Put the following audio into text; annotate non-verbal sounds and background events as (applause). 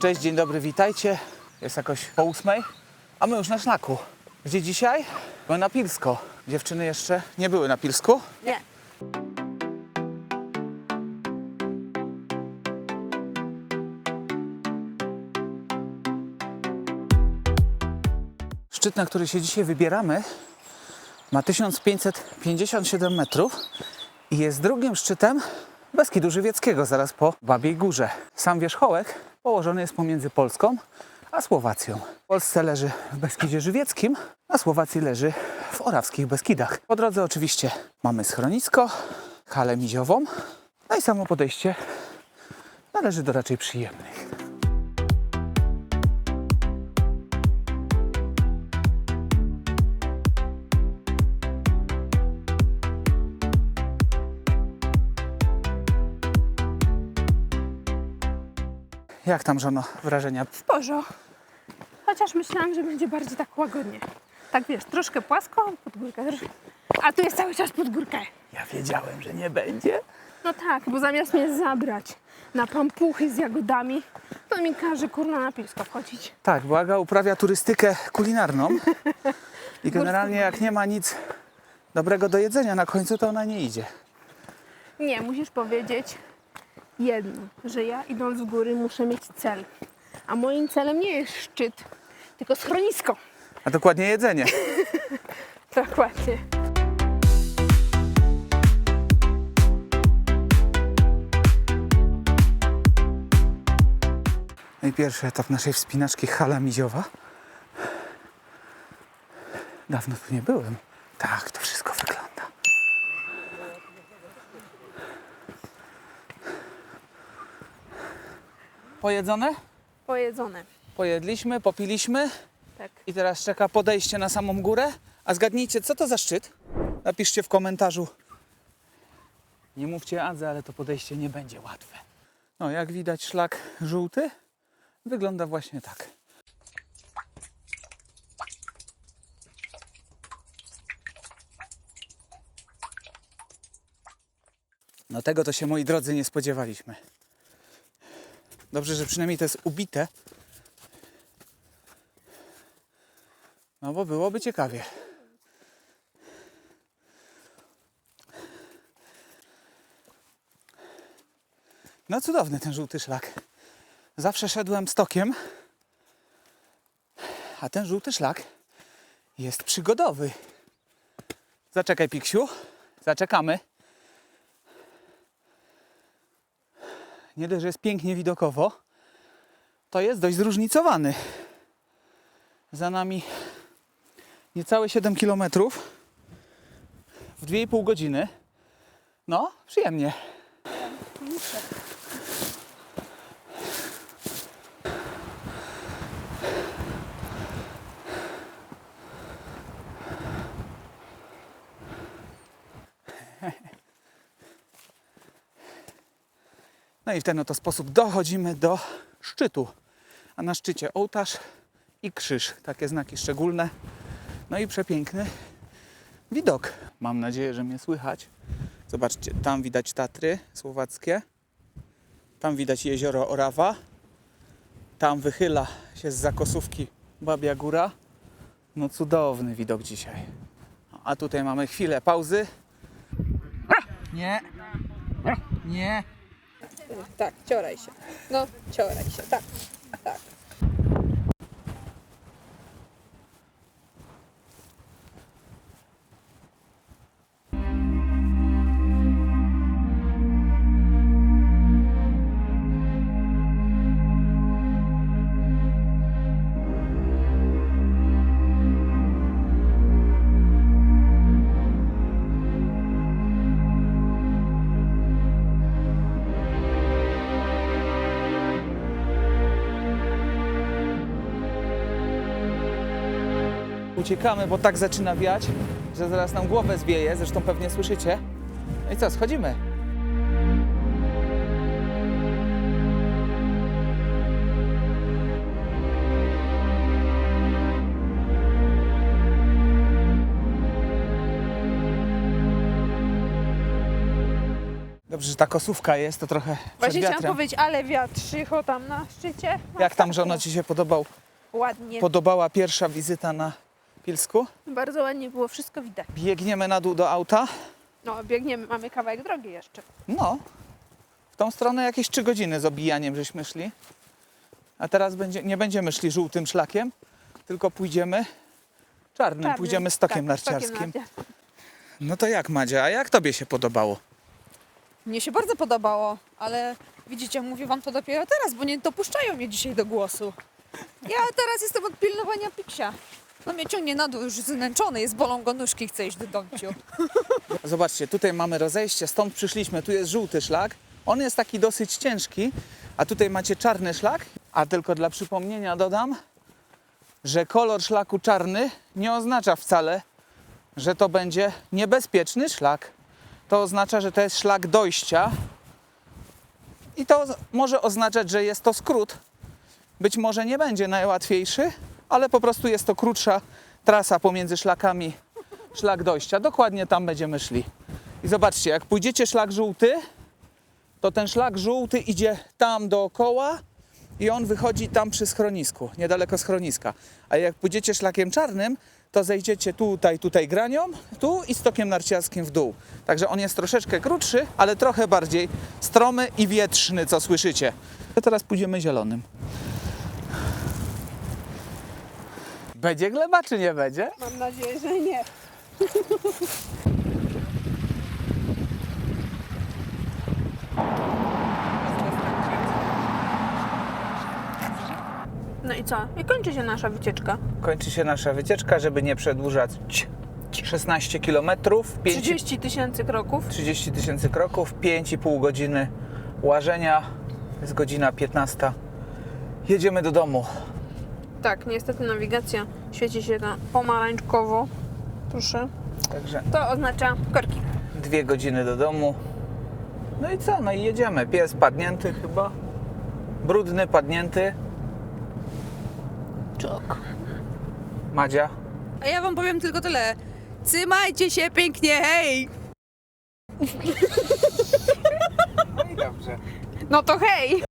Cześć, dzień dobry, witajcie. Jest jakoś po ósmej, a my już na szlaku. Gdzie dzisiaj? Były na Pilsko. Dziewczyny jeszcze nie były na Pilsku. Nie. Szczyt, na który się dzisiaj wybieramy, ma 1557 metrów i jest drugim szczytem Beskidu Żywieckiego, zaraz po Babiej Górze. Sam wierzchołek położony jest pomiędzy Polską a Słowacją. W Polsce leży w Beskidzie Żywieckim, a Słowacji leży w Orawskich Beskidach. Po drodze oczywiście mamy schronisko, halę miziową, no i samo podejście należy do raczej przyjemnych. Jak tam, żono, wrażenia? W porzo. Chociaż myślałam, że będzie bardziej tak łagodnie. Tak wiesz, troszkę płasko, pod górkę. A tu jest cały czas pod górkę. Ja wiedziałem, że nie będzie. No tak, bo zamiast mnie zabrać na pampuchy z jagodami, to mi każe kurna na pisko wchodzić. Tak, bo Aga uprawia turystykę kulinarną (laughs) i generalnie jak nie ma nic dobrego do jedzenia na końcu, to ona nie idzie. Nie, musisz powiedzieć jedno, że ja idąc w góry muszę mieć cel. A moim celem nie jest szczyt, tylko schronisko. A dokładnie jedzenie. (laughs) Dokładnie. No i pierwszy etap naszej wspinaczki hala miziowa. Dawno tu nie byłem. Tak, to wszystko wygląda. Pojedzone? Pojedzone. Pojedliśmy, popiliśmy Tak. i teraz czeka podejście na samą górę. A zgadnijcie, co to za szczyt? Napiszcie w komentarzu. Nie mówcie Adze, ale to podejście nie będzie łatwe. No, jak widać, szlak żółty wygląda właśnie tak. No tego to się, moi drodzy, nie spodziewaliśmy. Dobrze, że przynajmniej to jest ubite. No bo byłoby ciekawie. No cudowny ten żółty szlak. Zawsze szedłem stokiem, a ten żółty szlak jest przygodowy. Zaczekaj, Piksiu. Zaczekamy. Nie dość, że jest pięknie widokowo, to jest dość zróżnicowany. Za nami niecałe 7 km w 2,5 godziny. No, przyjemnie. No i w ten oto sposób dochodzimy do szczytu. A na szczycie ołtarz i krzyż. Takie znaki szczególne. No i przepiękny widok. Mam nadzieję, że mnie słychać. Zobaczcie, tam widać Tatry słowackie. Tam widać jezioro Orawa. Tam wychyla się z zakosówki Babia Góra. No cudowny widok dzisiaj. A tutaj mamy chwilę pauzy. Nie. Nie. Tak, cioraj się. No, cioraj się, tak, Uciekamy, bo tak zaczyna wiać, że zaraz nam głowę zwieje, zresztą pewnie słyszycie. No i co, schodzimy. Dobrze, że ta kosówka jest, to trochę przed Właśnie chciałam powiedzieć, ale wiatrzycho tam na szczycie. Jak tam żono Ci się podobał, Ładnie. podobała pierwsza wizyta na Pilsku? Bardzo ładnie było, wszystko widać. Biegniemy na dół do auta. No, biegniemy, mamy kawałek drogi jeszcze. No, w tą stronę jakieś 3 godziny z obijaniem żeśmy szli. A teraz będzie, nie będziemy szli żółtym szlakiem, tylko pójdziemy czarnym, Czarnym. pójdziemy stokiem tak, narciarskim. stokiem narciarskim. No to jak Madzia, a jak Tobie się podobało? Mnie się bardzo podobało, ale widzicie, mówię wam to dopiero teraz, bo nie dopuszczają mnie dzisiaj do głosu. Ja teraz jestem od pilnowania Piksia. No mnie ciągnie na dół, już zmęczony jest, bolą go nóżki, chce iść do domciu. (laughs) Zobaczcie, tutaj mamy rozejście, stąd przyszliśmy, tu jest żółty szlak. On jest taki dosyć ciężki, a tutaj macie czarny szlak. A tylko dla przypomnienia dodam, że kolor szlaku czarny nie oznacza wcale, że to będzie niebezpieczny szlak. To oznacza, że to jest szlak dojścia i to może oznaczać, że jest to skrót. Być może nie będzie najłatwiejszy, ale po prostu jest to krótsza trasa pomiędzy szlakami szlak dojścia. Dokładnie tam będziemy szli. I zobaczcie, jak pójdziecie szlak żółty, to ten szlak żółty idzie tam dookoła i on wychodzi tam przy schronisku, niedaleko schroniska. A jak pójdziecie szlakiem czarnym, to zejdziecie tutaj, tutaj granią, tu i stokiem narciarskim w dół. Także on jest troszeczkę krótszy, ale trochę bardziej stromy i wietrzny, co słyszycie. To teraz pójdziemy zielonym. Będzie gleba, czy nie będzie? Mam nadzieję, że nie. No i co? I kończy się nasza wycieczka. kończy się nasza wycieczka, żeby nie przedłużać 16 km, 30 tysięcy kroków. 30 tysięcy kroków, 5,5 godziny łażenia, jest godzina 15. Jedziemy do domu. Tak, niestety nawigacja świeci się na pomarańczkowo. Proszę. Także To oznacza korki. dwie godziny do domu. No i co? No i jedziemy. Pies padnięty chyba. Brudny, padnięty. Czok. Madzia. A ja wam powiem tylko tyle. Trzymajcie się pięknie, hej! No i dobrze. No to hej!